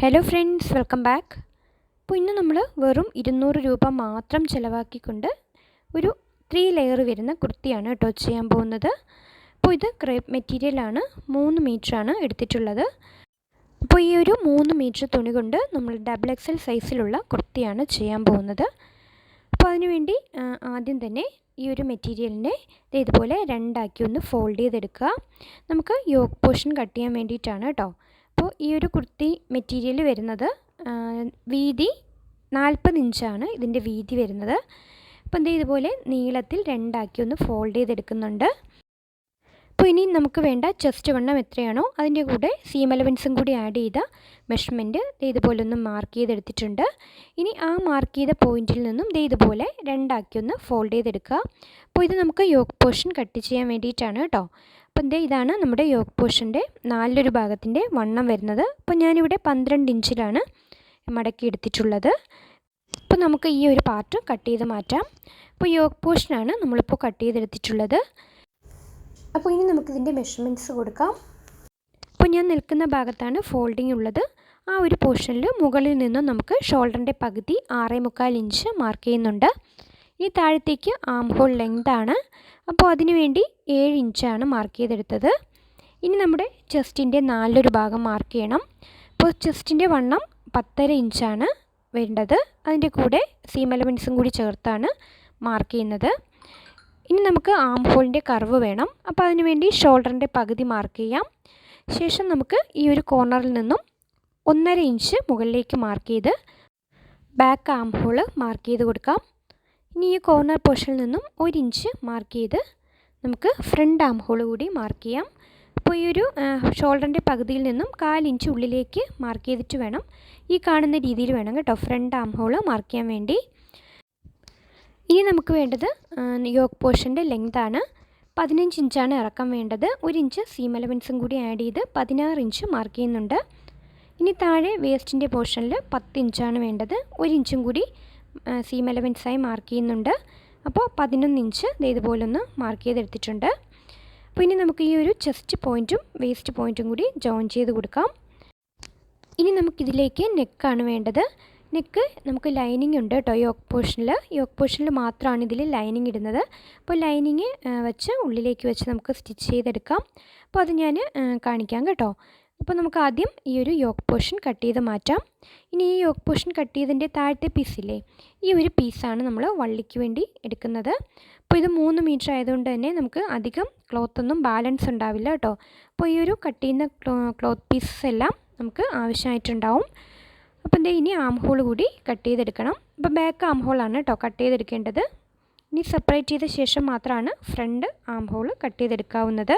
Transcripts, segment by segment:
Hello friends welcome back അപ്പോൾ ഇന്ന് നമ്മൾ വെറും ഇരുന്നൂറ് രൂപ മാത്രം ചിലവാക്കിക്കൊണ്ട് ഒരു ത്രീ ലെയർ വരുന്ന കുർത്തിയാണ് കേട്ടോ ചെയ്യാൻ പോകുന്നത്. അപ്പോൾ ഇത് ക്രേപ്പ് മെറ്റീരിയലാണ് മൂന്ന് ആണ് എടുത്തിട്ടുള്ളത്. അപ്പോൾ ഈ ഒരു മൂന്ന് മീറ്റർ തുണി കൊണ്ട് നമ്മൾ ഡബിൾ എക്സൽ സൈസിലുള്ള കുർത്തിയാണ് ചെയ്യാൻ പോകുന്നത്. അപ്പോൾ അതിനുവേണ്ടി ആദ്യം തന്നെ ഈ ഒരു മെറ്റീരിയലിനെ ഇതുപോലെ രണ്ടാക്കി ഒന്ന് ഫോൾഡ് ചെയ്തെടുക്കുക. നമുക്ക് യോക്ക് പോർഷൻ കട്ട് ചെയ്യാൻ വേണ്ടിയിട്ടാണ് കേട്ടോ. അപ്പോൾ ഈ ഒരു കുർത്തി മെറ്റീരിയൽ വരുന്നത് വീതി നാൽപ്പത് ഇഞ്ചാണ് ഇതിന്റെ വീതി വരുന്നത്. അപ്പോൾ എന്ത് ഇതുപോലെ നീളത്തിൽ രണ്ടാക്കി ഒന്ന് ഫോൾഡ് ചെയ്തെടുക്കുന്നുണ്ട്. അപ്പോൾ ഇനി നമുക്ക് വേണ്ട ചെസ്റ്റ് വണ്ണം എത്രയാണോ അതിന്റെ കൂടെ സീം അലവൻസും കൂടി ആഡ് ചെയ്ത മെഷർമെന്റ് ഇതുപോലെ ഒന്ന് മാർക്ക് ചെയ്തെടുത്തിട്ടുണ്ട്. ഇനി ആ മാർക്ക് ചെയ്ത പോയിന്റിൽ നിന്നും ദേ ഇതുപോലെ രണ്ടാക്കി ഒന്ന് ഫോൾഡ് ചെയ്തെടുക്കുക. അപ്പോൾ ഇത് നമുക്ക് യോക്ക് പോർഷൻ കട്ട് ചെയ്യാൻ വേണ്ടിയിട്ടാണ് കേട്ടോ. അപ്പോൾ ദേ ഇതാണ് നമ്മുടെ യോക്ക് പോർഷന്റെ നാലൊരു ഭാഗത്തിന്റെ വണ്ണം വരുന്നത്. അപ്പോൾ ഞാനിവിടെ പന്ത്രണ്ട് ഇഞ്ചിലാണ് മടക്കി എടുത്തിട്ടുള്ളത്. അപ്പോൾ നമുക്ക് ഈ ഒരു പാർട്ട് കട്ട് ചെയ്ത് മാറ്റാം. അപ്പോൾ യോക്ക് പോർഷനാണ് നമ്മളിപ്പോൾ കട്ട് ചെയ്തെടുത്തിട്ടുള്ളത്. അപ്പോൾ ഇനി നമുക്ക് നമുക്കിതിന്റെ മെഷർമെന്റ്സ് കൊടുക്കാം. അപ്പോൾ ഞാൻ നിൽക്കുന്ന ഭാഗത്താണ് ഫോൾഡിംഗ് ഉള്ളത്. ആ ഒരു പോർഷനിൽ മുകളിൽ നിന്നും നമുക്ക് ഷോൾഡറിന്റെ പകുതി ആറേ മുക്കാൽ ഇഞ്ച് മാർക്ക് ചെയ്യുന്നുണ്ട്. ഇനി താഴത്തേക്ക് ആം ഹോൾ ലെങ്ത് ആണ്. അപ്പോൾ അതിനു വേണ്ടി ഏഴ് ഇഞ്ചാണ് മാർക്ക് ചെയ്തെടുത്തത്. ഇനി നമ്മുടെ ചെസ്റ്റിന്റെ നാലൊരു ഭാഗം മാർക്ക് ചെയ്യണം. അപ്പോൾ ചെസ്റ്റിന്റെ വണ്ണം പത്തര ഇഞ്ചാണ് വേണ്ടത്. അതിന്റെ കൂടെ സീം എലമെൻസും കൂടി ചേർത്താണ് മാർക്ക് ചെയ്യുന്നത്. ഇനി നമുക്ക് ആം ഹോളിന്റെ കർവ് വേണം. അപ്പോൾ അതിനുവേണ്ടി ഷോൾഡറിന്റെ പകുതി മാർക്ക് ചെയ്യാം. ശേഷം നമുക്ക് ഈ ഒരു കോർണറിൽ നിന്നും ഒന്നര ഇഞ്ച് മുകളിലേക്ക് മാർക്ക് ചെയ്ത് ബാക്ക് ആം ഹോൾ മാർക്ക് ചെയ്ത് കൊടുക്കാം. ഇനി ഈ കോർണർ പോർഷനിൽ നിന്നും ഒരു ഇഞ്ച് മാർക്ക് ചെയ്ത് നമുക്ക് ഫ്രണ്ട് ആം ഹോൾ കൂടി മാർക്ക് ചെയ്യാം. അപ്പോൾ ഈ ഒരു ഷോൾഡറിന്റെ പകുതിയിൽ നിന്നും കാലിഞ്ച് ഉള്ളിലേക്ക് മാർക്ക് ചെയ്തിട്ട് വേണം. ഈ കാണുന്ന രീതിയിൽ വേണം കേട്ടോ ഫ്രണ്ട് ആം ഹോൾ മാർക്ക് ചെയ്യാൻ വേണ്ടി. ഇനി നമുക്ക് വേണ്ടത് യോക്ക് പോർഷന്റെ ആണ്. പതിനഞ്ച് ഇഞ്ചാണ് ഇറക്കം വേണ്ടത്. ഒരു ഇഞ്ച് സീം അലവൻസും കൂടി ആഡ് ചെയ്ത് പതിനാറ് ഇഞ്ച് മാർക്ക് ചെയ്യുന്നുണ്ട്. ഇനി താഴെ വേസ്റ്റിന്റെ പോർഷനിൽ പത്ത് ഇഞ്ചാണ് വേണ്ടത്. ഒരു ഇഞ്ചും കൂടി സീം എലവൻസായി മാർക്ക് ചെയ്യുന്നുണ്ട്. അപ്പോൾ പതിനൊന്ന് ഇഞ്ച് ഇതുപോലെ ഒന്ന് മാർക്ക് ചെയ്തെടുത്തിട്ടുണ്ട്. അപ്പോൾ ഇനി നമുക്ക് ഈ ഒരു ചെസ്റ്റ് പോയിന്റും വേസ്റ്റ് പോയിന്റും കൂടി ജോയിൻ ചെയ്ത് കൊടുക്കാം. ഇനി നമുക്കിതിലേക്ക് നെക്കാണ് വേണ്ടത്. നെക്ക് നമുക്ക് ലൈനിങ് ഉണ്ട് കേട്ടോ യോക്ക് പോർഷനിൽ. യോക്ക് പോർഷനിൽ മാത്രമാണ് ഇതിൽ ലൈനിങ് ഇടുന്നത്. അപ്പോൾ ലൈനിങ് വെച്ച് ഉള്ളിലേക്ക് വെച്ച് നമുക്ക് സ്റ്റിച്ച് ചെയ്തെടുക്കാം. അപ്പോൾ അത് ഞാൻ കാണിക്കാം കേട്ടോ. അപ്പോൾ നമുക്ക് ആദ്യം ഈ ഒരു യോക്ക് പോർഷൻ കട്ട് ചെയ്ത് മാറ്റാം. ഇനി ഈ യോക്ക് പോർഷൻ കട്ട് ചെയ്തതിന്റെ താഴത്തെ പീസില്ലേ ഈ ഒരു പീസാണ് നമ്മൾ വള്ളിക്ക് വേണ്ടി എടുക്കുന്നത്. അപ്പോൾ ഇത് മൂന്ന് മീറ്റർ ആയതുകൊണ്ട് തന്നെ നമുക്ക് അധികം ക്ലോത്തൊന്നും ബാലൻസ് ഉണ്ടാവില്ല കേട്ടോ. അപ്പോൾ ഈ ഒരു കട്ട് ചെയ്യുന്ന ക്ലോത്ത് പീസസ് എല്ലാം നമുക്ക് ആവശ്യമായിട്ടുണ്ടാവും. അപ്പോൾ എന്താ ഇനി ആം ഹോൾ കൂടി കട്ട് ചെയ്തെടുക്കണം. അപ്പോൾ ബാക്ക് ആം ഹോളാണ് കേട്ടോ കട്ട് ചെയ്തെടുക്കേണ്ടത്. ഇനി സെപ്പറേറ്റ് ചെയ്ത ശേഷം മാത്രമാണ് ഫ്രണ്ട് ആം ഹോൾ കട്ട് ചെയ്തെടുക്കാവുന്നത്.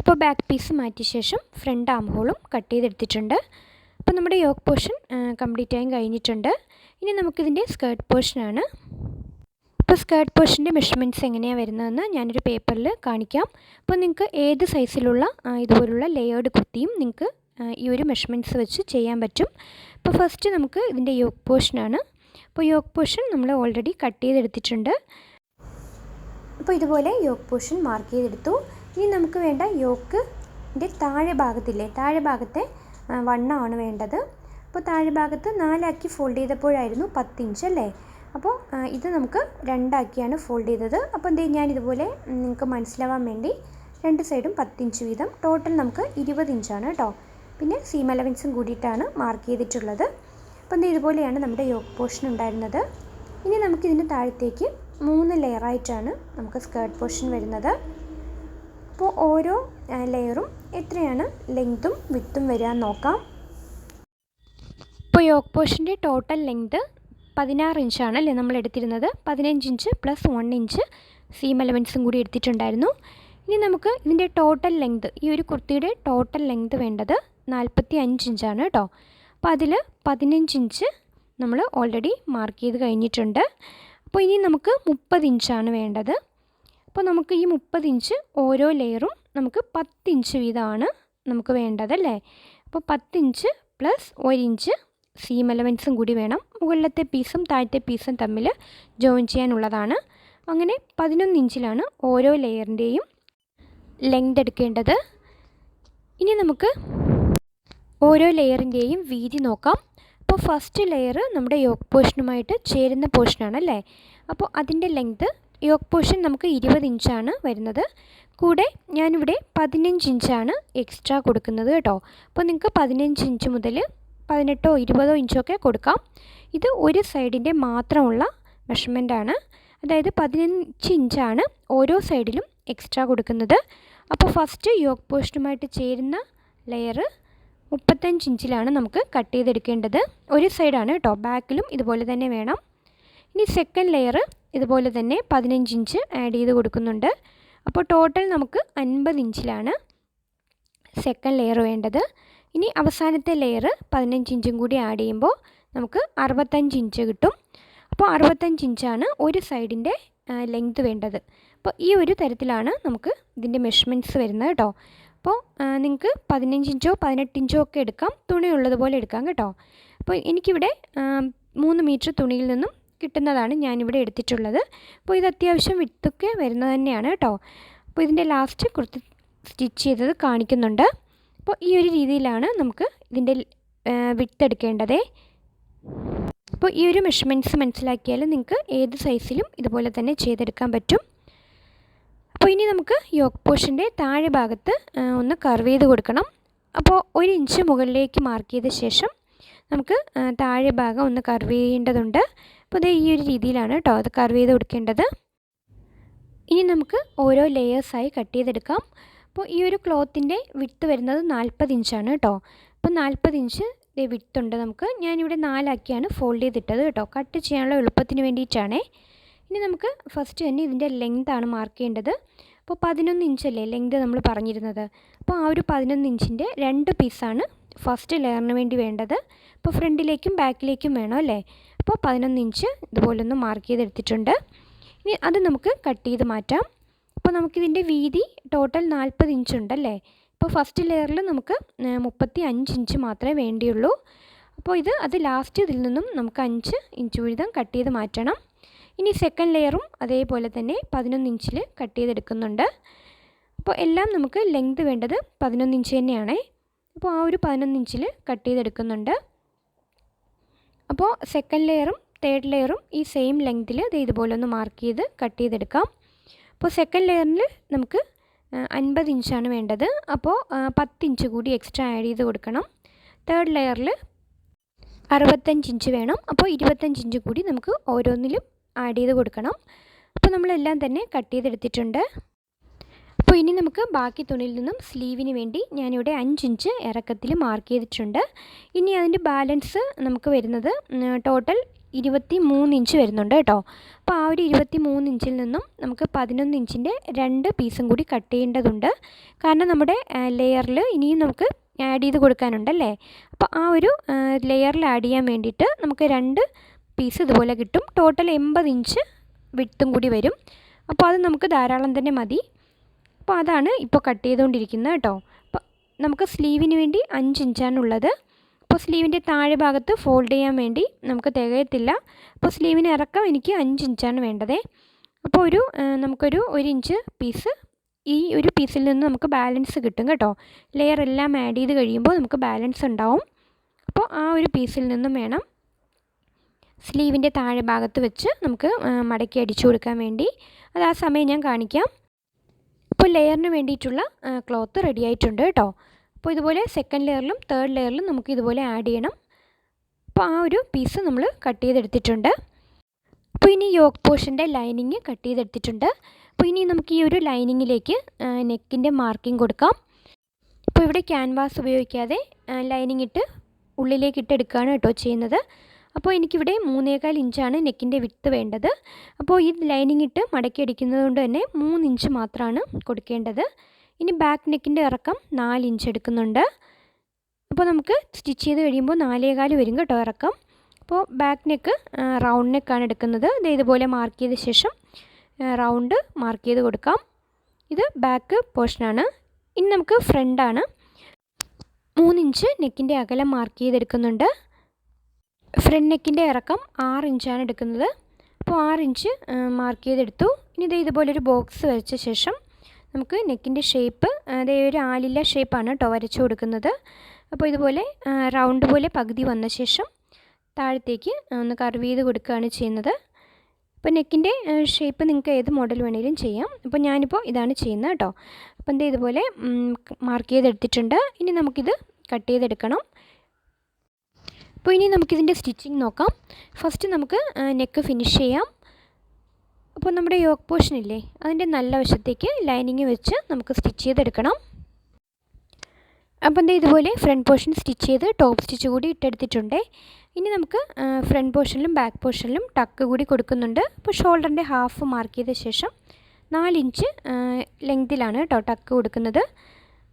അപ്പോൾ ബാക്ക് പീസ് മാറ്റിയ ശേഷം ഫ്രണ്ട് ആം ഹോളും കട്ട് ചെയ്തെടുത്തിട്ടുണ്ട്. അപ്പോൾ നമ്മുടെ യോക്ക് പോർഷൻ കംപ്ലീറ്റ് ആയും കഴിഞ്ഞിട്ടുണ്ട്. ഇനി നമുക്കിതിന്റെ സ്കേർട്ട് പോർഷനാണ് ഇപ്പോൾ സ്കേർട്ട് പോർഷന്റെ മെഷർമെന്റ്സ് എങ്ങനെയാണ് വരുന്നതെന്ന് ഞാനൊരു പേപ്പറിൽ കാണിക്കാം. അപ്പോൾ നിങ്ങൾക്ക് ഏത് സൈസിലുള്ള ഇതുപോലുള്ള ലേയേർഡ് കുത്തിയും നിങ്ങൾക്ക് ഈ ഒരു മെഷർമെന്റ്സ് വെച്ച് ചെയ്യാൻ പറ്റും. അപ്പോൾ ഫസ്റ്റ് നമുക്ക് ഇതിന്റെ യോക്ക് പോർഷനാണ് അപ്പോൾ യോക്ക് പോർഷൻ നമ്മൾ ഓൾറെഡി കട്ട് ചെയ്തെടുത്തിട്ടുണ്ട്. അപ്പോൾ ഇതുപോലെ യോക്ക് പോർഷൻ മാർക്ക് ചെയ്തെടുത്തു. ഇനി നമുക്ക് വേണ്ട യോക്കിന്റെ താഴെ ഭാഗത്തില്ലേ താഴെ ഭാഗത്തെ വണ്ണമാണ് വേണ്ടത്. അപ്പോൾ താഴെ ഭാഗത്ത് നാലാക്കി ഫോൾഡ് ചെയ്തപ്പോഴായിരുന്നു പത്തിഞ്ച് അല്ലേ? അപ്പോൾ ഇത് നമുക്ക് രണ്ടാക്കിയാണ് ഫോൾഡ് ചെയ്തത്. അപ്പോൾ എന്ത് ഞാൻ ഇതുപോലെ നിങ്ങൾക്ക് മനസ്സിലാവാൻ വേണ്ടി രണ്ട് സൈഡും പത്തിഞ്ച് വീതം. ടോട്ടൽ നമുക്ക് ഇരുപത് ഇഞ്ചാണ് കേട്ടോ പിന്നെ സീം അലവൻസും കൂടിയിട്ടാണ് മാർക്ക് ചെയ്തിട്ടുള്ളത്. അപ്പോൾ എന്ത് ഇതുപോലെയാണ് നമ്മുടെ യോഗ പോർഷൻ ഉണ്ടായിരുന്നത്. ഇനി നമുക്കിതിന്റെ താഴത്തേക്ക് മൂന്ന് ലെയറായിട്ടാണ് നമുക്ക് സ്കേർട്ട് പോർഷൻ വരുന്നത്. അപ്പോൾ ഓരോ ലെയറും എത്രയാണ് ലെങ്ത്തും വിത്തും വരിക നോക്കാം. ഇപ്പോൾ യോഗ പോർഷന്റെ ടോട്ടൽ ലെങ്ത് പതിനാറ് ഇഞ്ചാണ് അല്ലേ നമ്മൾ എടുത്തിരുന്നത്? പതിനഞ്ച് inch plus one inch seam എലമെൻസും കൂടി എടുത്തിട്ടുണ്ടായിരുന്നു. ഇനി നമുക്ക് ഇതിന്റെ ടോട്ടൽ ലെങ്ത് ഈ ഒരു കുർത്തിയുടെ ടോട്ടൽ ലെങ്ത് വേണ്ടത് നാൽപ്പത്തി അഞ്ച് ഇഞ്ചാണ് കേട്ടോ. അപ്പോൾ അതിൽ പതിനഞ്ച് ഇഞ്ച് നമ്മൾ ഓൾറെഡി മാർക്ക് ചെയ്ത് കഴിഞ്ഞിട്ടുണ്ട്. അപ്പോൾ ഇനി നമുക്ക് മുപ്പത് ഇഞ്ചാണ് വേണ്ടത്. അപ്പോൾ നമുക്ക് ഈ മുപ്പത് ഇഞ്ച് ഓരോ ലെയറും നമുക്ക് പത്ത് ഇഞ്ച് വീതമാണ് നമുക്ക് വേണ്ടത് അല്ലേ? അപ്പോൾ പത്ത് ഇഞ്ച് പ്ലസ് ഒരു ഇഞ്ച് സീം എലമെൻസും കൂടി വേണം. മുകളിലത്തെ പീസും താഴത്തെ പീസും തമ്മിൽ ജോയിൻ ചെയ്യാനുള്ളതാണ്. അങ്ങനെ പതിനൊന്ന് ഇഞ്ചിലാണ് ഓരോ ലെയറിന്റെയും ലെങ്ത് എടുക്കേണ്ടത്. ഇനി നമുക്ക് ഓരോ ലെയറിന്റെയും വീതി നോക്കാം. അപ്പോൾ ഫസ്റ്റ് ലെയർ നമ്മുടെ യോക്ക് പോർഷനുമായിട്ട് ചേരുന്ന പോർഷനാണ് അല്ലേ? അപ്പോൾ അതിന്റെ ലെങ്ത് യോക്ക് പോർഷൻ നമുക്ക് ഇരുപത് ഇഞ്ചാണ് വരുന്നത്. കൂടെ ഞാനിവിടെ പതിനഞ്ച് ഇഞ്ചാണ് എക്സ്ട്രാ കൊടുക്കുന്നത് കേട്ടോ. അപ്പോൾ നിങ്ങൾക്ക് പതിനഞ്ച് ഇഞ്ച് മുതൽ പതിനെട്ടോ ഇരുപതോ ഇഞ്ചൊക്കെ കൊടുക്കാം. ഇത് ഒരു സൈഡിന്റെ മാത്രമുള്ള മെഷർമെന്റാണ്. അതായത് പതിനഞ്ച് ഇഞ്ചാണ് ഓരോ സൈഡിലും എക്സ്ട്രാ കൊടുക്കുന്നത്. അപ്പോൾ ഫസ്റ്റ് യോഗ് പോസ്റ്റുമായിട്ട് ചേരുന്ന ലെയർ മുപ്പത്തഞ്ച് ഇഞ്ചിലാണ് നമുക്ക് കട്ട് ചെയ്തെടുക്കേണ്ടത്. ഒരു സൈഡാണ് കേട്ടോ ബാക്കിലും ഇതുപോലെ തന്നെ വേണം. ഇനി സെക്കൻഡ് ലെയർ ഇതുപോലെ തന്നെ പതിനഞ്ച് ഇഞ്ച് ആഡ് ചെയ്ത് കൊടുക്കുന്നുണ്ട്. അപ്പോൾ ടോട്ടൽ നമുക്ക് അൻപത് ഇഞ്ചിലാണ് സെക്കൻഡ് ലെയർ വേണ്ടത്. ഇനി അവസാനത്തെ ലെയർ പതിനഞ്ച് ഇഞ്ചും കൂടി ആഡ് ചെയ്യുമ്പോൾ നമുക്ക് അറുപത്തഞ്ച് ഇഞ്ച് കിട്ടും. അപ്പോൾ അറുപത്തഞ്ച് ഇഞ്ചാണ് ഒരു സൈഡിന്റെ ലെങ്ത് വേണ്ടത്. അപ്പോൾ ഈ ഒരു തരത്തിലാണ് നമുക്ക് ഇതിന്റെ മെഷർമെന്റ്സ് വരുന്നത് കേട്ടോ. അപ്പോൾ നിങ്ങൾക്ക് പതിനഞ്ച് ഇഞ്ചോ പതിനെട്ട് ഇഞ്ചോ ഒക്കെ എടുക്കാം. തുണി ഉള്ളതുപോലെ എടുക്കാം കേട്ടോ. അപ്പോൾ എനിക്കിവിടെ മൂന്ന് മീറ്റർ തുണിയിൽ നിന്നും കിട്ടുന്നതാണ് ഞാനിവിടെ എടുത്തിട്ടുള്ളത്. അപ്പോൾ ഇത് അത്യാവശ്യം വിത്തൊക്കെ വരുന്നത് തന്നെയാണ് കേട്ടോ. അപ്പോൾ ഇതിന്റെ ലാസ്റ്റ് കുർത്തി സ്റ്റിച്ച് ചെയ്തത് കാണിക്കുന്നുണ്ട്. അപ്പോൾ ഈ ഒരു രീതിയിലാണ് നമുക്ക് ഇതിന്റെ വിത്ത് എടുക്കേണ്ടത്. അപ്പോൾ ഈ ഒരു മെഷർമെന്റ്സ് മനസ്സിലാക്കിയാൽ നിങ്ങൾക്ക് ഏത് സൈസിലും ഇതുപോലെ തന്നെ ചെയ്തെടുക്കാൻ പറ്റും. അപ്പോൾ ഇനി നമുക്ക് യോക്ക് പോഷന്റെ താഴെ ഭാഗത്ത് ഒന്ന് കർവ് ചെയ്ത് കൊടുക്കണം. അപ്പോൾ ഒരു ഇഞ്ച് മുകളിലേക്ക് മാർക്ക് ചെയ്ത ശേഷം നമുക്ക് താഴെ ഭാഗം ഒന്ന് കർവ് ചെയ്യേണ്ടതുണ്ട്. അപ്പോൾ ഇത് ഈ ഒരു രീതിയിലാണ് കേട്ടോ അത് കർവ് ചെയ്ത് കൊടുക്കേണ്ടത്. ഇനി നമുക്ക് ഓരോ ലെയേഴ്സായി കട്ട് ചെയ്തെടുക്കാം. അപ്പോൾ ഈ ഒരു ക്ലോത്തിന്റെ വിട്ട് വരുന്നത് നാൽപ്പത് ഇഞ്ചാണ് കേട്ടോ. അപ്പോൾ നാൽപ്പത് ഇഞ്ച് വിട്ടുണ്ട് നമുക്ക്. ഞാനിവിടെ നാലാക്കിയാണ് ഫോൾഡ് ചെയ്തിട്ടത് കേട്ടോ. കട്ട് ചെയ്യാനുള്ള എളുപ്പത്തിന് വേണ്ടിയിട്ടാണേ. ഇനി നമുക്ക് ഫസ്റ്റ് തന്നെ ഇതിന്റെ ലെങ്താണ് മാർക്ക് ചെയ്യേണ്ടത്. അപ്പോൾ പതിനൊന്ന് ഇഞ്ചല്ലേ ലെങ്ത് നമ്മൾ പറഞ്ഞിരുന്നത്. അപ്പോൾ ആ ഒരു പതിനൊന്ന് ഇഞ്ചിന്റെ രണ്ട് പീസാണ് ഫസ്റ്റ് ലെയറിന് വേണ്ടി വേണ്ടത്. അപ്പോൾ ഫ്രണ്ടിലേക്കും ബാക്കിലേക്കും വേണം അല്ലേ? അപ്പോൾ പതിനൊന്ന് ഇഞ്ച് ഇതുപോലൊന്ന് മാർക്ക് ചെയ്തെടുത്തിട്ടുണ്ട്. ഇനി അത് നമുക്ക് കട്ട് ചെയ്ത് മാറ്റാം. അപ്പോൾ നമുക്ക് നമുക്കിതിന്റെ വീതി ടോട്ടൽ നാൽപ്പത് ഇഞ്ച് ഉണ്ടല്ലേ? ഇപ്പോൾ ഫസ്റ്റ് ലെയറിൽ നമുക്ക് മുപ്പത്തി അഞ്ച് ഇഞ്ച് മാത്രമേ വേണ്ടിയുള്ളൂ. അപ്പോൾ ഇത് അത് ലാസ്റ്റ് ഇതിൽ നിന്നും നമുക്ക് അഞ്ച് ഇഞ്ച് വീതം കട്ട് ചെയ്ത് മാറ്റണം. ഇനി സെക്കൻഡ് ലെയറും അതേപോലെ തന്നെ പതിനൊന്ന് ഇഞ്ചിൽ കട്ട് ചെയ്തെടുക്കുന്നുണ്ട്. അപ്പോൾ എല്ലാം നമുക്ക് ലെങ്ത് വേണ്ടത് പതിനൊന്ന് ഇഞ്ച് തന്നെയാണേ. അപ്പോൾ ആ ഒരു പതിനൊന്ന് ഇഞ്ചിൽ കട്ട് ചെയ്തെടുക്കുന്നുണ്ട്. അപ്പോൾ സെക്കൻഡ് ലെയറും തേർഡ് ലെയറും ഈ സെയിം ലെങ്തിൽ ഇത് ഇതുപോലെ ഒന്ന് മാർക്ക് ചെയ്ത് കട്ട് ചെയ്തെടുക്കാം. അപ്പോൾ സെക്കൻഡ് ലെയറിൽ നമുക്ക് അൻപത് ഇഞ്ചാണ് വേണ്ടത്. അപ്പോൾ പത്ത് ഇഞ്ച് കൂടി എക്സ്ട്രാ ആഡ് ചെയ്ത് കൊടുക്കണം. തേർഡ് ലെയറിൽ അറുപത്തഞ്ച് ഇഞ്ച് വേണം. അപ്പോൾ ഇരുപത്തഞ്ച് ഇഞ്ച് കൂടി നമുക്ക് ഓരോന്നിലും ആഡ് ചെയ്ത് കൊടുക്കണം. അപ്പോൾ നമ്മളെല്ലാം തന്നെ കട്ട് ചെയ്തെടുത്തിട്ടുണ്ട്. അപ്പോൾ ഇനി നമുക്ക് ബാക്കി തുണിയിൽ നിന്നും സ്ലീവിന് വേണ്ടി ഞാനിവിടെ ഇഞ്ച് ഇറക്കത്തിൽ മാർക്ക് ചെയ്തിട്ടുണ്ട്. ഇനി അതിന്റെ ബാലൻസ് നമുക്ക് വരുന്നത് ടോട്ടൽ ഇരുപത്തി മൂന്ന് ഇഞ്ച് വരുന്നുണ്ട് കേട്ടോ. അപ്പോൾ ആ ഒരു ഇരുപത്തി മൂന്ന് ഇഞ്ചിൽ നിന്നും നമുക്ക് പതിനൊന്ന് ഇഞ്ചിന്റെ രണ്ട് പീസും കൂടി കട്ട് ചെയ്യേണ്ടതുണ്ട്. കാരണം നമ്മുടെ ലെയറിൽ ഇനിയും നമുക്ക് ആഡ് ചെയ്ത് കൊടുക്കാനുണ്ടല്ലേ? അപ്പോൾ ആ ഒരു ലെയറിൽ ആഡ് ചെയ്യാൻ വേണ്ടിയിട്ട് നമുക്ക് രണ്ട് പീസ് ഇതുപോലെ കിട്ടും. ടോട്ടൽ എൺപത് ഇഞ്ച് വിട്ടും കൂടി വരും. അപ്പോൾ അത് നമുക്ക് ധാരാളം തന്നെ മതി. അപ്പോൾ അതാണ് ഇപ്പോൾ കട്ട് ചെയ്തുകൊണ്ടിരിക്കുന്നത് കേട്ടോ. അപ്പോൾ നമുക്ക് സ്ലീവിന് വേണ്ടി അഞ്ച് ഇഞ്ചാണ് ഉള്ളത്. അപ്പോൾ സ്ലീവിന്റെ താഴെ ഭാഗത്ത് ഫോൾഡ് ചെയ്യാൻ വേണ്ടി നമുക്ക് തികയത്തില്ല. അപ്പോൾ സ്ലീവിന് ഇറക്കം എനിക്ക് അഞ്ച് ഇഞ്ചാണ് വേണ്ടത്. അപ്പോൾ ഒരു നമുക്കൊരു ഒരു ഇഞ്ച് പീസ് ഈ ഒരു പീസിൽ നിന്ന് നമുക്ക് ബാലൻസ് കിട്ടും കേട്ടോ. ലെയർ എല്ലാം ആഡ് ചെയ്ത് കഴിയുമ്പോൾ നമുക്ക് ബാലൻസ് ഉണ്ടാവും. അപ്പോൾ ആ ഒരു പീസിൽ നിന്നും വേണം സ്ലീവിന്റെ താഴെ ഭാഗത്ത് വെച്ച് നമുക്ക് മടക്കി അടിച്ചു കൊടുക്കാൻ വേണ്ടി. അത് ആ സമയം ഞാൻ കാണിക്കാം. അപ്പോൾ ലെയറിന് വേണ്ടിയിട്ടുള്ള ക്ലോത്ത് റെഡി ആയിട്ടുണ്ട് കേട്ടോ. അപ്പോൾ ഇതുപോലെ സെക്കൻഡ് ലെയറിലും തേർഡ് ലെയറിലും നമുക്ക് ഇതുപോലെ ആഡ് ചെയ്യണം. അപ്പോൾ ആ ഒരു പീസ് നമ്മൾ കട്ട് ചെയ്തെടുത്തിട്ടുണ്ട്. അപ്പോൾ ഇനി യോക്ക് പോർഷന്റെ ലൈനിങ് കട്ട് ചെയ്തെടുത്തിട്ടുണ്ട്. അപ്പോൾ ഇനി നമുക്ക് ഈ ഒരു ലൈനിങ്ങിലേക്ക് നെക്കിന്റെ മാർക്കിംഗ് കൊടുക്കാം. അപ്പോൾ ഇവിടെ ക്യാൻവാസ് ഉപയോഗിക്കാതെ ലൈനിങ് ഇട്ട് ഉള്ളിലേക്ക് ഇട്ടെടുക്കുകയാണ് കേട്ടോ ചെയ്യുന്നത്. അപ്പോൾ എനിക്കിവിടെ മൂന്നേകാൽ ഇഞ്ചാണ് നെക്കിന്റെ വിത്ത് വേണ്ടത്. അപ്പോൾ ഈ ലൈനിങ് ഇട്ട് മടക്കി അടിക്കുന്നത് കൊണ്ട് തന്നെ മൂന്ന് ഇഞ്ച് മാത്രമാണ് കൊടുക്കേണ്ടത്. ഇനി ബാക്ക് നെക്കിന്റെ ഇറക്കം നാല് ഇഞ്ച് എടുക്കുന്നുണ്ട്. അപ്പോൾ നമുക്ക് സ്റ്റിച്ച് ചെയ്ത് കഴിയുമ്പോൾ നാലേകാൽ വരും കേട്ടോ ഇറക്കം. അപ്പോൾ ബാക്ക് നെക്ക് റൗണ്ട് നെക്കാണ് എടുക്കുന്നത്. ഇത് ഇതുപോലെ മാർക്ക് ചെയ്ത ശേഷം റൗണ്ട് മാർക്ക് ചെയ്ത് കൊടുക്കാം. ഇത് ബാക്ക് പോർഷനാണ് ഇനി നമുക്ക് ഫ്രണ്ടാണ് മൂന്നിഞ്ച് നെക്കിന്റെ അകലം മാർക്ക് ചെയ്തെടുക്കുന്നുണ്ട്. ഫ്രണ്ട് നെക്കിന്റെ ഇറക്കം ആറ് ഇഞ്ചാണ് എടുക്കുന്നത്. അപ്പോൾ ആറ് ഇഞ്ച് മാർക്ക് ചെയ്തെടുത്തു. ഇനി ഇത് ഇതുപോലൊരു ബോക്സ് വരച്ച ശേഷം നമുക്ക് നെക്കിന്റെ ഷേപ്പ് അതേ ഒരു ആലില്ല ഷേപ്പാണ് കേട്ടോ വരച്ചു കൊടുക്കുന്നത്. അപ്പോൾ ഇതുപോലെ റൗണ്ട് പോലെ പകുതി വന്ന ശേഷം താഴത്തേക്ക് ഒന്ന് കർവ് ചെയ്ത് കൊടുക്കുകയാണ് ചെയ്യുന്നത്. അപ്പോൾ നെക്കിന്റെ ഷേപ്പ് നിങ്ങൾക്ക് ഏത് മോഡൽ വേണമെങ്കിലും ചെയ്യാം. അപ്പോൾ ഞാനിപ്പോൾ ഇതാണ് ചെയ്യുന്നത് കേട്ടോ. അപ്പോൾ എന്താ ഇതുപോലെ മാർക്ക് ചെയ്തെടുത്തിട്ടുണ്ട്. ഇനി നമുക്കിത് കട്ട് ചെയ്തെടുക്കണം. അപ്പോൾ ഇനി നമുക്കിതിന്റെ സ്റ്റിച്ചിങ് നോക്കാം. ഫസ്റ്റ് നമുക്ക് നെക്ക് ഫിനിഷ് ചെയ്യാം. അപ്പോൾ നമ്മുടെ യോക്ക് പോർഷൻ ഇല്ലേ അതിന്റെ നല്ല വശത്തേക്ക് ലൈനിങ് വെച്ച് നമുക്ക് സ്റ്റിച്ച് ചെയ്തെടുക്കണം. അപ്പോൾ എന്താ ഇതുപോലെ ഫ്രണ്ട് പോർഷൻ സ്റ്റിച്ച് ചെയ്ത് ടോപ്പ് സ്റ്റിച്ച് കൂടി ഇട്ടെടുത്തിട്ടുണ്ട്. ഇനി നമുക്ക് ഫ്രണ്ട് പോർഷനിലും ബാക്ക് പോർഷനിലും ടക്ക് കൂടി കൊടുക്കുന്നുണ്ട്. അപ്പോൾ ഷോൾഡറിന്റെ ഹാഫ് മാർക്ക് ചെയ്ത ശേഷം നാലിഞ്ച് ലെങ്തിലാണ് കേട്ടോ ടക്ക് കൊടുക്കുന്നത്.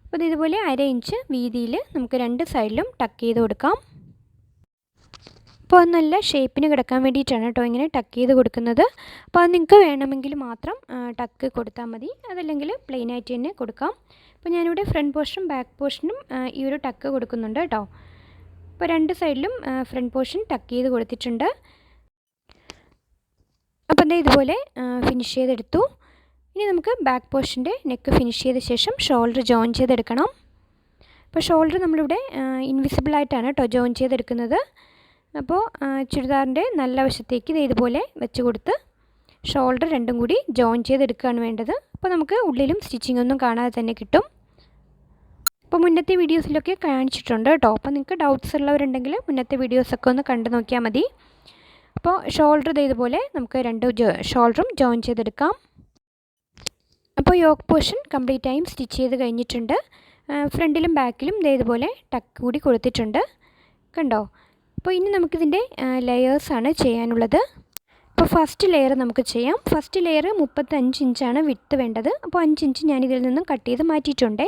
അപ്പോൾ ഇതുപോലെ അര ഇഞ്ച് വീതിയിൽ നമുക്ക് രണ്ട് സൈഡിലും ടക്ക് ചെയ്ത് കൊടുക്കാം. അപ്പോൾ അത് നല്ല ഷേപ്പിന് കിടക്കാൻ വേണ്ടിയിട്ടാണ് കേട്ടോ ഇങ്ങനെ ടക്ക് ചെയ്ത് കൊടുക്കുന്നത്. അപ്പോൾ അത് നിങ്ങൾക്ക് വേണമെങ്കിൽ മാത്രം ടക്ക് കൊടുത്താൽ മതി. അതല്ലെങ്കിൽ പ്ലെയിൻ ആയിട്ട് തന്നെ കൊടുക്കാം. അപ്പോൾ ഞാനിവിടെ ഫ്രണ്ട് പോർഷനും ബാക്ക് പോർഷനും ഈ ഒരു ടക്ക് കൊടുക്കുന്നുണ്ട് കേട്ടോ. അപ്പോൾ രണ്ട് സൈഡിലും ഫ്രണ്ട് പോർഷൻ ടക്ക് ചെയ്ത് കൊടുത്തിട്ടുണ്ട്. അപ്പോൾ എന്താ ഇതുപോലെ ഫിനിഷ് ചെയ്തെടുത്തു. ഇനി നമുക്ക് ബാക്ക് പോർഷന്റെ നെക്ക് ഫിനിഷ് ചെയ്ത ശേഷം ഷോൾഡർ ജോയിൻ ചെയ്തെടുക്കണം. അപ്പോൾ ഷോൾഡർ നമ്മളിവിടെ ഇൻവിസിബിൾ ആയിട്ടാണ് കേട്ടോ ജോയിൻ ചെയ്തെടുക്കുന്നത്. അപ്പോൾ ചുരിദാറിന്റെ നല്ല വശത്തേക്ക് ഇത് ഇതുപോലെ വെച്ച് കൊടുത്ത് ഷോൾഡർ രണ്ടും കൂടി ജോയിൻ ചെയ്തെടുക്കുകയാണ് വേണ്ടത്. അപ്പോൾ നമുക്ക് ഉള്ളിലും സ്റ്റിച്ചിങ് ഒന്നും കാണാതെ തന്നെ കിട്ടും. അപ്പോൾ മുന്നത്തെ വീഡിയോസിലൊക്കെ കാണിച്ചിട്ടുണ്ട് കേട്ടോ. അപ്പോൾ നിങ്ങൾക്ക് ഡൗട്ട്സ് ഉള്ളവരുണ്ടെങ്കിൽ മുന്നത്തെ വീഡിയോസൊക്കെ ഒന്ന് കണ്ടു നോക്കിയാൽ മതി. അപ്പോൾ ഷോൾഡർ ഇതുപോലെ നമുക്ക് രണ്ട് ഷോൾഡറും ജോയിൻ ചെയ്തെടുക്കാം. അപ്പോൾ യോക്ക് പോർഷൻ കംപ്ലീറ്റ് ആയും സ്റ്റിച്ച് ചെയ്ത് കഴിഞ്ഞിട്ടുണ്ട്. ഫ്രണ്ടിലും ബാക്കിലും ഇതേതുപോലെ ടക്ക് കൂടി കൊടുത്തിട്ടുണ്ട്. കണ്ടോ? അപ്പോൾ ഇനി നമുക്കിതിന്റെ ലെയേഴ്സാണ് ചെയ്യാനുള്ളത്. അപ്പോൾ ഫസ്റ്റ് ലെയർ നമുക്ക് ചെയ്യാം. ഫസ്റ്റ് ലെയർ മുപ്പത്തഞ്ച് ഇഞ്ചാണ് വിട്ട് വേണ്ടത്. അപ്പോൾ അഞ്ച് ഇഞ്ച് ഞാൻ ഇതിൽ നിന്നും കട്ട് ചെയ്ത് മാറ്റിയിട്ടുണ്ട്.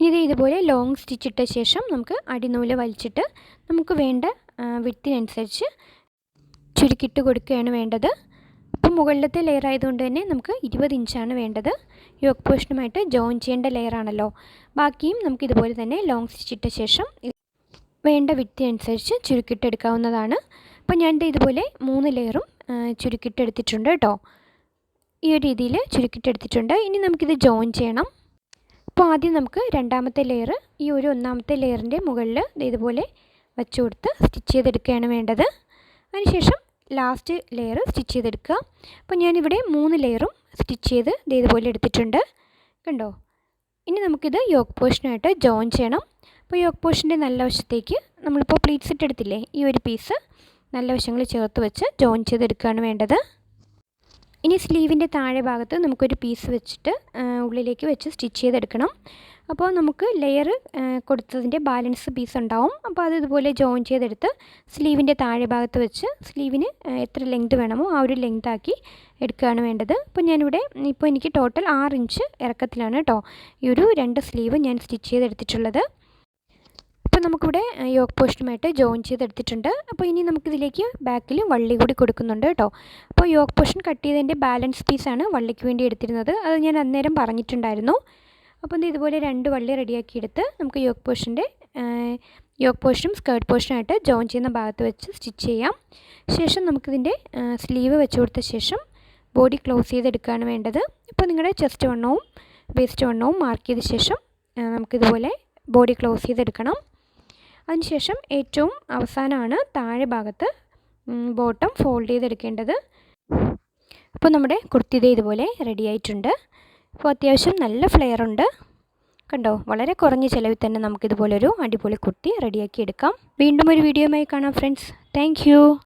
ഇത് ഇതുപോലെ ലോങ് സ്റ്റിച്ച് ഇട്ട ശേഷം നമുക്ക് അടിനൂൽ വലിച്ചിട്ട് നമുക്ക് വേണ്ട വിട്ടിനനുസരിച്ച് ചുരുക്കിട്ട് കൊടുക്കുകയാണ് വേണ്ടത്. അപ്പോൾ മുകളിലത്തെ ലെയർ ആയതുകൊണ്ട് തന്നെ നമുക്ക് ഇരുപത് ഇഞ്ചാണ് വേണ്ടത്. യോക്ക് പോർഷനുമായിട്ട് ജോയിൻ ചെയ്യേണ്ട ലെയറാണല്ലോ ബാക്കിയും നമുക്ക് ഇതുപോലെ തന്നെ ലോങ് സ്റ്റിച്ച് ഇട്ട ശേഷം വേണ്ട വിട്ടിനനുസരിച്ച് ചുരുക്കിട്ടെടുക്കാവുന്നതാണ്. അപ്പോൾ ഞാൻ ഇതുപോലെ മൂന്ന് ലെയറും ചുരുക്കിട്ടെടുത്തിട്ടുണ്ട് കേട്ടോ. ഈ ഒരു രീതിയിൽ ചുരുക്കിട്ടെടുത്തിട്ടുണ്ട്. ഇനി നമുക്കിത് ജോയിൻ ചെയ്യണം. അപ്പോൾ ആദ്യം നമുക്ക് രണ്ടാമത്തെ ലെയർ ഈ ഒരു ഒന്നാമത്തെ ലെയറിന്റെ മുകളിൽ ഇതുപോലെ വെച്ച് കൊടുത്ത് സ്റ്റിച്ച് ചെയ്തെടുക്കുകയാണ് വേണ്ടത്. അതിനുശേഷം ലാസ്റ്റ് ലെയർ സ്റ്റിച്ച് ചെയ്തെടുക്കുക. അപ്പോൾ ഞാനിവിടെ മൂന്ന് ലെയറും സ്റ്റിച്ച് ചെയ്ത് ഇതുപോലെ എടുത്തിട്ടുണ്ട്. കണ്ടോ? ഇനി നമുക്കിത് യോക്ക് പോർഷനായിട്ട് ജോയിൻ ചെയ്യണം. അപ്പോൾ യോക്ക് പോഷന്റെ നല്ല വശത്തേക്ക് നമ്മളിപ്പോൾ പ്ലീറ്റ്സ് ഇട്ടെടുത്തില്ലേ ഈ ഒരു പീസ് നല്ല വശങ്ങൾ ചേർത്ത് വെച്ച് ജോയിൻ ചെയ്തെടുക്കുകയാണ് വേണ്ടത്. ഇനി സ്ലീവിന്റെ താഴെ ഭാഗത്ത് നമുക്കൊരു പീസ് വെച്ചിട്ട് ഉള്ളിലേക്ക് വെച്ച് സ്റ്റിച്ച് ചെയ്തെടുക്കണം. അപ്പോൾ നമുക്ക് ലെയർ കൊടുത്തതിന്റെ ബാലൻസ് പീസ് ഉണ്ടാവും. അപ്പോൾ അത് ഇതുപോലെ ജോയിൻ ചെയ്തെടുത്ത് സ്ലീവിന്റെ താഴെ ഭാഗത്ത് വെച്ച് സ്ലീവിന് എത്ര ലെങ്ത് വേണമോ ആ ഒരു ലെങ്ത് ആക്കി എടുക്കുകയാണ് വേണ്ടത്. അപ്പോൾ ഞാനിവിടെ ഇപ്പോൾ എനിക്ക് ടോട്ടൽ ആറ് ഇഞ്ച് ഇറക്കത്തിലാണ് കേട്ടോ ഈ ഒരു രണ്ട് സ്ലീവ് ഞാൻ സ്റ്റിച്ച് ചെയ്തെടുത്തിട്ടുള്ളത്. നമുക്കിവിടെ യോക്ക് പോസ്റ്റുമായിട്ട് ജോയിൻ ചെയ്തെടുത്തിട്ടുണ്ട്. അപ്പോൾ ഇനി നമുക്കിതിലേക്ക് ബാക്കിൽ വള്ളി കൂടി കൊടുക്കുന്നുണ്ട് കേട്ടോ. അപ്പോൾ യോക്ക് പോഷൻ കട്ട് ചെയ്തതിന്റെ ബാലൻസ് പീസാണ് വള്ളിക്ക് വേണ്ടി എടുത്തിരുന്നത്. അത് ഞാൻ അന്നേരം പറഞ്ഞിട്ടുണ്ടായിരുന്നു. അപ്പോൾ ഇത് ഇതുപോലെ രണ്ട് വള്ളി റെഡിയാക്കിയെടുത്ത് നമുക്ക് യോക്ക് പോഷന്റെ യോക്ക് പോഷനും സ്കേർട്ട് പോഷനായിട്ട് ജോയിൻ ചെയ്യുന്ന ഭാഗത്ത് വെച്ച് സ്റ്റിച്ച് ചെയ്യാം. ശേഷം നമുക്കിതിന്റെ സ്ലീവ് വെച്ച് കൊടുത്ത ശേഷം ബോഡി ക്ലോസ് ചെയ്തെടുക്കുകയാണ് വേണ്ടത്. ഇപ്പോൾ നിങ്ങളുടെ ചെസ്റ്റ് വണ്ണവും വേസ്റ്റ് വണ്ണവും മാർക്ക് ചെയ്ത ശേഷം നമുക്കിതുപോലെ ബോഡി ക്ലോസ് ചെയ്തെടുക്കണം. അതിനുശേഷം ഏറ്റവും അവസാനമാണ് താഴെ ഭാഗത്ത് ബോട്ടം ഫോൾഡ് ചെയ്തെടുക്കേണ്ടത്. അപ്പോൾ നമ്മുടെ കുർത്തി ഇതുപോലെ റെഡി ആയിട്ടുണ്ട്. അപ്പോൾ അത്യാവശ്യം നല്ല ഫ്ലെയർ ഉണ്ട്. കണ്ടോ? വളരെ കുറഞ്ഞ ചിലവിൽ തന്നെ നമുക്കിതുപോലൊരു അടിപൊളി കുർത്തി റെഡിയാക്കി എടുക്കാം. വീണ്ടും ഒരു വീഡിയോയുമായി കാണാം ഫ്രണ്ട്സ് താങ്ക്